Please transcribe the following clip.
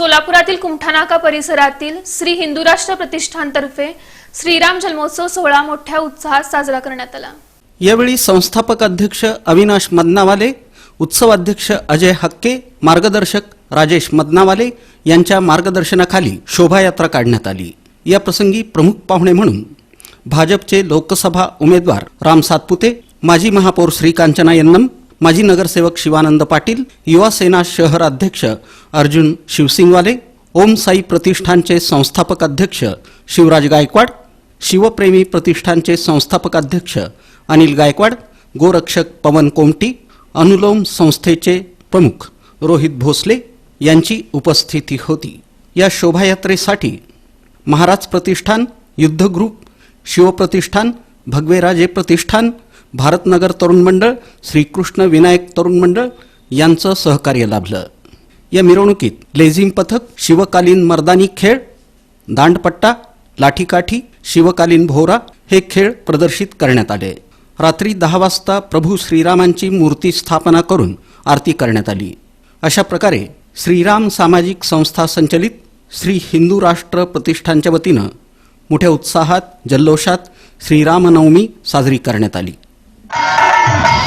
सोलापुरातील कुमठानाका परिसरातील श्री हिंदू राष्ट्र प्रतिष्ठानतर्फे श्रीराम जन्मोत्सव सोहळा मोठ्या उत्साहात साजरा करण्यात आला. यावेळी संस्थापक अध्यक्ष अविनाश मदनावाले उत्सवाध्यक्ष अजय हक्के मार्गदर्शक राजेश मदनावाले यांच्या मार्गदर्शनाखाली शोभायात्रा काढण्यात आली. या प्रसंगी प्रमुख पाहुणे म्हणून भाजपचे लोकसभा उमेदवार राम सातपुते माजी महापौर श्रीकांचना यन्नम माजी नगरसेवक शिवानंद पाटील युवा सेना शहर अध्यक्ष अर्जुन शिवसिंगवाले ओम साई प्रतिष्ठानचे संस्थापक अध्यक्ष शिवराज गायकवाड शिवप्रेमी प्रतिष्ठानचे संस्थापक अध्यक्ष अनिल गायकवाड गोरक्षक पवन कोमटी अनुलोम संस्थेचे प्रमुख रोहित भोसले यांची उपस्थिती होती. या शोभायात्रेसाठी महाराज प्रतिष्ठान युद्ध ग्रुप शिवप्रतिष्ठान भगवेराजे प्रतिष्ठान भारतनगर तरुण मंडळ श्रीकृष्ण विनायक तरुण मंडळ यांचं सहकार्य लाभलं. या मिरवणुकीत लेझिम पथक शिवकालीन मर्दानी खेळ दांडपट्टा लाठीकाठी शिवकालीन भोवरा हे खेळ प्रदर्शित करण्यात आले. रात्री दहा वाजता प्रभू श्रीरामांची मूर्ती स्थापना करून आरती करण्यात आली. अशा प्रकारे श्रीराम सामाजिक संस्था संचलित श्री हिंदू राष्ट्र प्रतिष्ठानच्या वतीनं मोठ्या उत्साहात जल्लोषात श्रीरामनवमी साजरी करण्यात आली. Thank you.